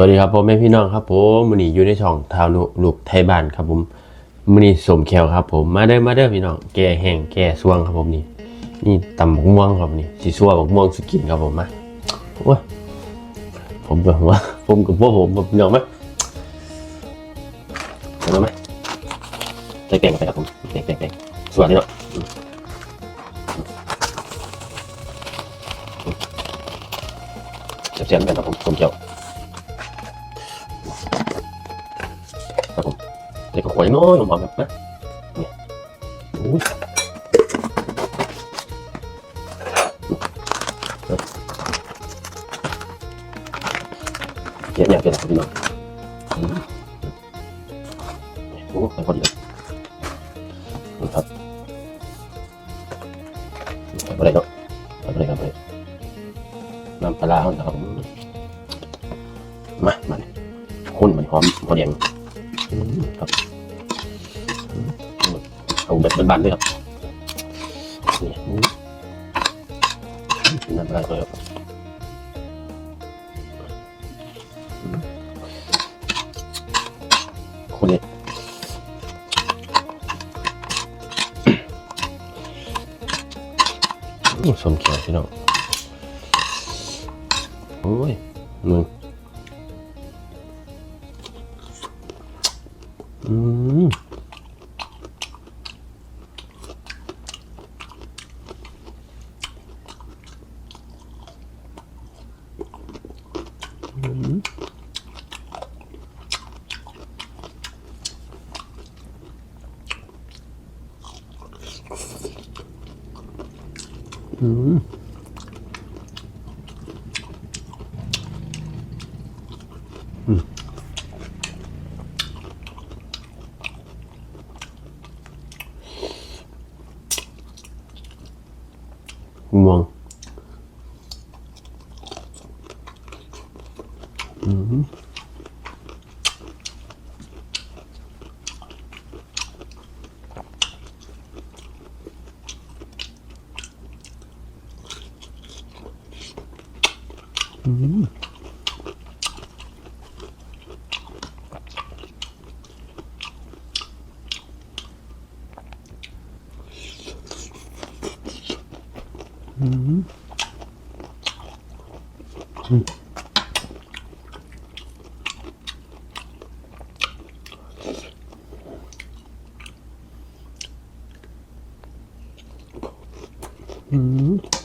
วัสดีครับพ่อแม่พี่น้องครับผมมือนี้อยู่ในช่องทาวนุลูกไทยบ้านครับผมมือนี้สมแควครับผมมาเด้อมาเด้อพี่น้องแก่แห้งแก่สวงครับผมนี่นี่ตำบักม่วงครับนี่สีสัวบักม่วงสกินครับผมมาโอ้ยผมกับว่าผมกับพวกผมแบบพี่น้องไหมเห็นไหมใส่แกงไปครับผมแกงแกงแกงสวัสดีเนาะเสียบๆเหมือนกันครับผมสมแคว หวยน้อยออกมาแบบนะเนี่ยโอ้ยเก็บเนี่ยเก็บนะพี่น้องอืมโอ้ยพอดีเลยนี่ครับไปเลยเนาะไปเลยครับไปเลยน้ำปลาร้าเขานะครับผมมามาเนี่ยข้นมันหอมพอดีอืมครับ แบบบานๆด้วยครับนี่น้ำลายเลยครับคนนี้อืมสมเขียวพี่น้องโอ้ยมึงอืม อืมอืมม่วงอืม อืมอืม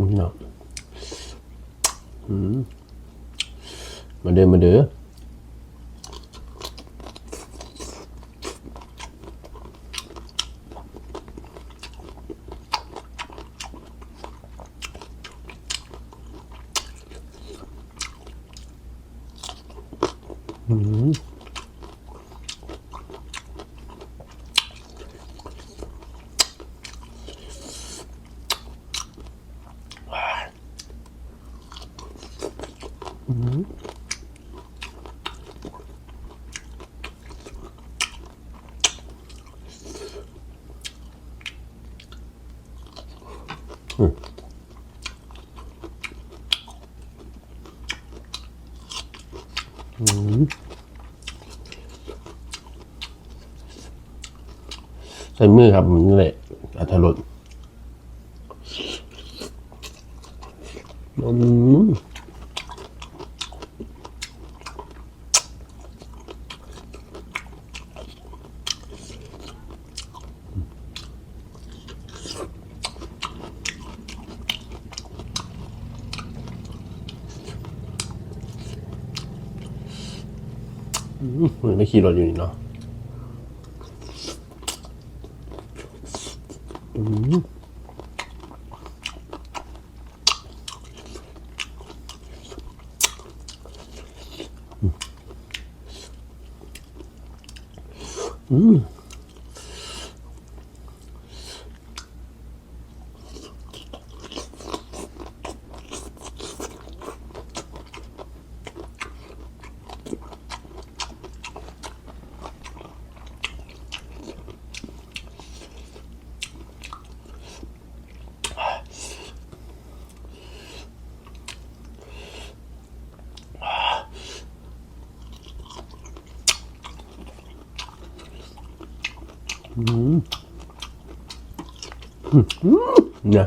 อืมอืมเนาะอืมมาเด้อมาเด้ออืมอืม ใส่มือครับนี่แหละอัตรสอืม เหมมันไม่ขี่รถอยู่นี่เนาะอืม เนี่ย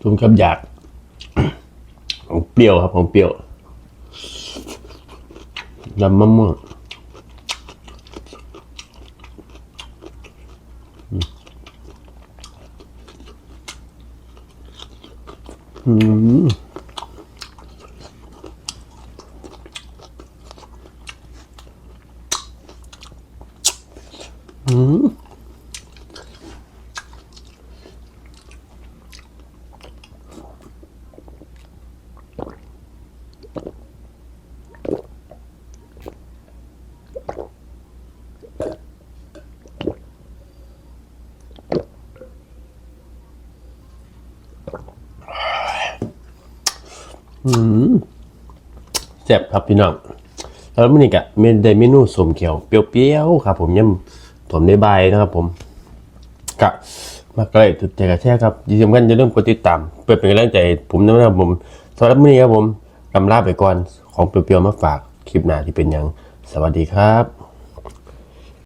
จุ่มกับอยาก ของเปรี้ยวครับ ของเปรี้ยวลำมะม่วง อืม แซ่บครับพี่น้องแล้วมันนี่กะเมนได้เมนูสมเขียวเปรี้ยวๆครับ ผมย่ำผมได้บนะครับ ผมกะมาใกล้ถึงใจกระแช่ครับที่สำคัญจะเริ่าลืมกดติดตามเพื่อเป็นกำลังใจ ผมนะครับผมสำหรับมื้อนี้ครับผมลำลาไปก่อนของเปรี้ยวๆมาฝากคลิปหน้าที่เป็นยัง สวัสดีครับ